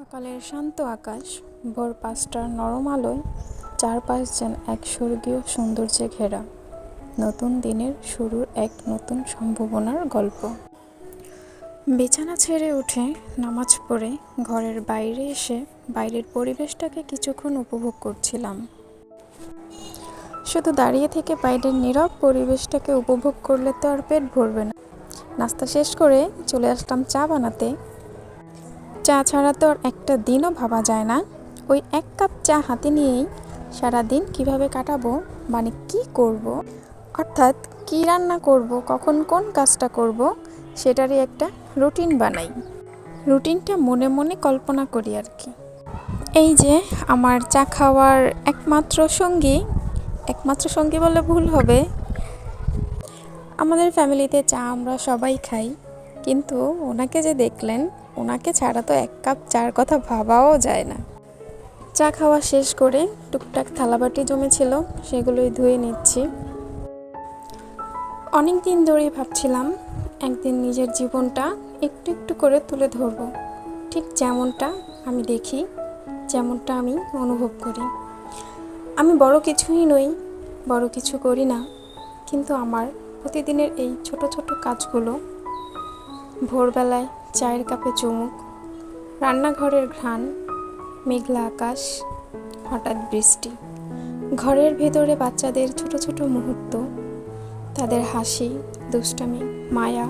সকালের শান্ত আকাশ, ভোর পাঁচটার নরম আলোয় চারপাশ যেন এক স্বর্গীয় সৌন্দর্যে ঘেরা। নতুন দিনের শুরুর এক নতুন সম্ভাবনার গল্প। বিছানা ছেড়ে উঠে নামাজ পড়ে ঘরের বাইরে এসে বাইরের পরিবেশটাকে কিছুক্ষণ উপভোগ করছিলাম। শুধু দাঁড়িয়ে থেকে বাইরের নীরব পরিবেশটাকে উপভোগ করলে তো আর পেট ভরবে না। নাস্তা শেষ করে চলে আসলাম চা বানাতে। চা ছাড়া তো একটা দিনও ভাবা যায় না। ওই এক কাপ চা হাতে নিয়েই সারা দিন কীভাবে কাটাবো মানে কি করব। অর্থাৎ কি রান্না করব, কখন কোন কাজটা করব, সেটারই একটা রুটিন বানাই। রুটিনটা মনে মনে কল্পনা করি আর কি। এই যে আমার চা খাওয়ার একমাত্র সঙ্গী একমাত্র সঙ্গী বলে ভুল হবে। আমাদের ফ্যামিলিতে চা আমরা সবাই খাই, কিন্তু ওনাকে যে দেখলেন ওনাকে ছাড়া তো এক কাপ চার কথা ভাবাও যায় না। চা খাওয়া শেষ করে টুকটাক থালাবাটি জমেছিল, সেগুলোই ধুয়ে নিচ্ছি। অনেক দিন ধরেই ভাবছিলাম, একদিন নিজের জীবনটা একটু একটু করে তুলে ধরবো। ঠিক যেমনটা আমি দেখি, যেমনটা আমি অনুভব করি। আমি বড় কিছুই নই, বড় কিছু করি না, কিন্তু আমার প্রতিদিনের এই ছোট ছোট কাজগুলো ভোরবেলায় চায়ের কাপে চুমুক, রান্নাঘরের ঘ্রাণ, মেঘলা আকাশ, হঠাৎ বৃষ্টি। ঘরের ভেতরে বাচ্চাদের ছোট ছোট মুহূর্ত, তাদের হাসি, দুষ্টামি, মায়া,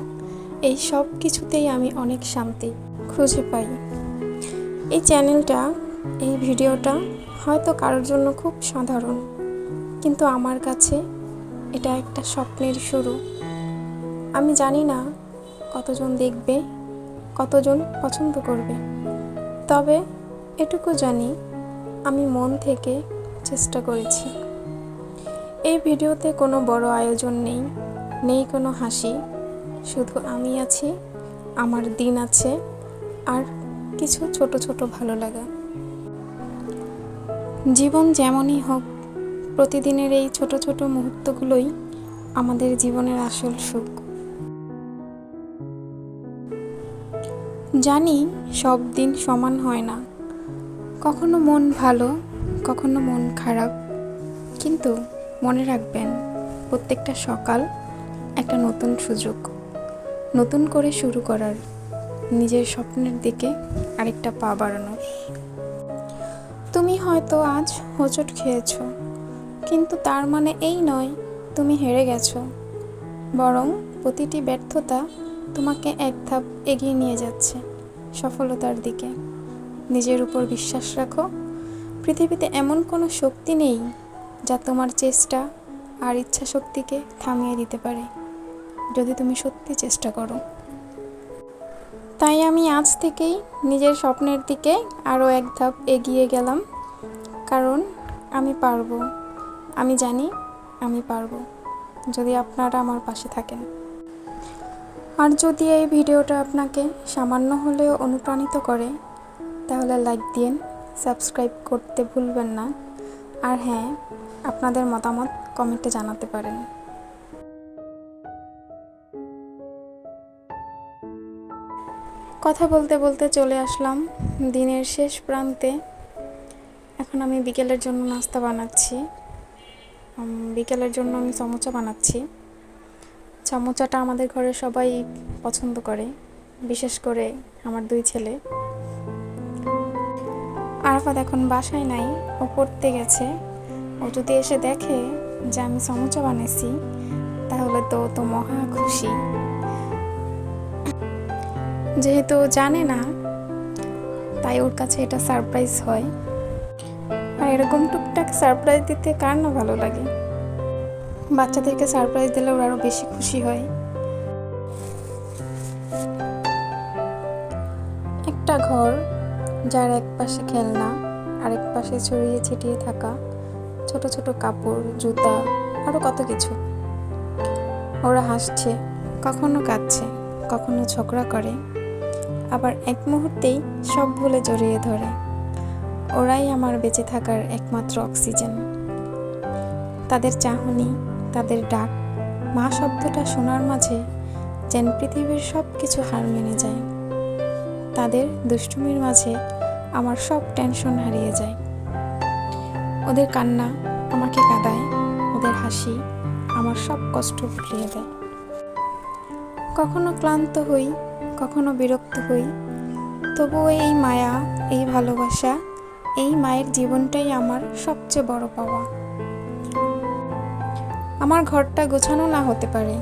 এই সব কিছুতেই আমি অনেক শান্তি খুঁজে পাই। এই চ্যানেলটা, এই ভিডিওটা হয়তো কারোর জন্য খুব সাধারণ, কিন্তু আমার কাছে এটা একটা স্বপ্নের শুরু। আমি জানি না কতজন দেখবে কতজন পছন্দ করবে। তবে এটুকু জানি, আমি মন থেকে চেষ্টা করেছি। এই ভিডিওতে কোনো বড় আয়োজন নেই নেই কোনো হাসি। শুধু আমি আছি, আমার দিন আছে, আর কিছু ছোট ছোট ভালো লাগা। জীবন যেমনই হোক, প্রতিদিনের এই ছোট ছোট মুহূর্তগুলোই আমাদের জীবনের আসল সুখ। জানি সব দিন সমান হয় না। কখনো মন ভালো, কখনো মন খারাপ। কিন্তু মনে রাখবেন, প্রত্যেকটা সকাল একটা নতুন সুযোগ। নতুন করে শুরু করার, নিজের স্বপ্নের দিকে আরেকটা পা বাড়ানোর। তুমি হয়তো আজ হোঁচট খেয়েছ, কিন্তু তার মানে এই নয় তুমি হেরে গেছো। বরং প্রতিটি ব্যর্থতা তোমাকে এক ধাপ এগিয়ে নিয়ে যাচ্ছে সফলতার দিকে। নিজের উপর বিশ্বাস রাখো, পৃথিবীতে এমন কোনো শক্তি নেই যা তোমার চেষ্টা আর ইচ্ছা শক্তিকে থামিয়ে দিতে পারে, যদি তুমি সত্যি চেষ্টা করো। তাই আমি আজ থেকেই নিজের স্বপ্নের দিকে আরও এক ধাপ এগিয়ে গেলাম, কারণ আমি পারব। আমি জানি আমি পারব, যদি আপনারা আমার পাশে থাকেন। আর যদি এই ভিডিওটা আপনাকে সামান্য হলেও অনুপ্রাণিত করে, তাহলে লাইক দিন, সাবস্ক্রাইব করতে ভুলবেন না। আর হ্যাঁ আপনাদের মতামত কমেন্টে জানাতে পারেন। কথা বলতে বলতে চলে আসলাম দিনের শেষ প্রান্তে। এখন আমি বিকেলের জন্য নাস্তা বানাচ্ছি। বিকেলের জন্য আমি সমোচা বানাচ্ছি। সমোচাটা আমাদের ঘরে সবাই পছন্দ করে, বিশেষ করে আমার দুই ছেলে। আরাফাত এখন বাসায় নাই, ও পড়তে গেছে। ও যদি এসে দেখে যে আমি সমোচা বানিয়েছি তাহলে তো তো মহা খুশি। যেহেতু জানে না, তাই ওর কাছে এটা সারপ্রাইজ হয়। আর এরকম টুকটাক সারপ্রাইজ দিতে কার না ভালো লাগে? বাচ্চাদেরকে সারপ্রাইজ দিলে ওরা আরও বেশি খুশি হয়। একটা ঘর, যার এক পাশে খেলনা, আরেক পাশে ছড়িয়ে ছিটিয়ে থাকা, ছোট ছোট কাপড়, জুতা আরও কত কিছু। ওরা হাসছে, কখনো কাঁদছে, কখনো ঝগড়া করে। আবার এক মুহূর্তেই সব ভুলে জড়িয়ে ধরে। ওরাই আমার বেঁচে থাকার একমাত্র অক্সিজেন তাদের চাহনি তাদের ডাক, মা শব্দটা শোনার মাঝে যেন পৃথিবীর সব কিছু হার মেনে যায়। তাদের দুষ্টুমির মাঝে আমার সব টেনশন হারিয়ে যায়। ওদের কান্না আমাকে কাঁদায়, ওদের হাসি আমার সব কষ্ট ভুলিয়ে দেয়। কখনো ক্লান্ত হই, কখনো বিরক্ত হই, তবুও এই মায়া, এই ভালোবাসা, এই মায়ের জীবনটাই আমার সবচেয়ে বড় পাওয়া। আমার ঘরটা গোছানো না হতে পারে,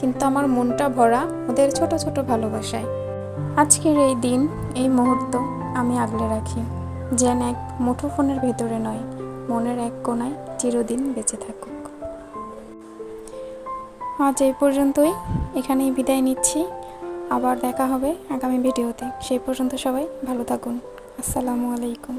কিন্তু আমার মনটা ভরা ওদের ছোট ছোট ভালোবাসায়। আজকের এই দিন, এই মুহূর্ত আমি আগলে রাখি, যেন এক মুঠোফোনের ভেতরে নয়, মনের এক কোণায় চিরদিন বেঁচে থাকুক। আজ এই পর্যন্তই, এখানেই বিদায় নিচ্ছি। আবার দেখা হবে আগামী ভিডিওতে। সেই পর্যন্ত সবাই ভালো থাকুন। আসসালামু আলাইকুম।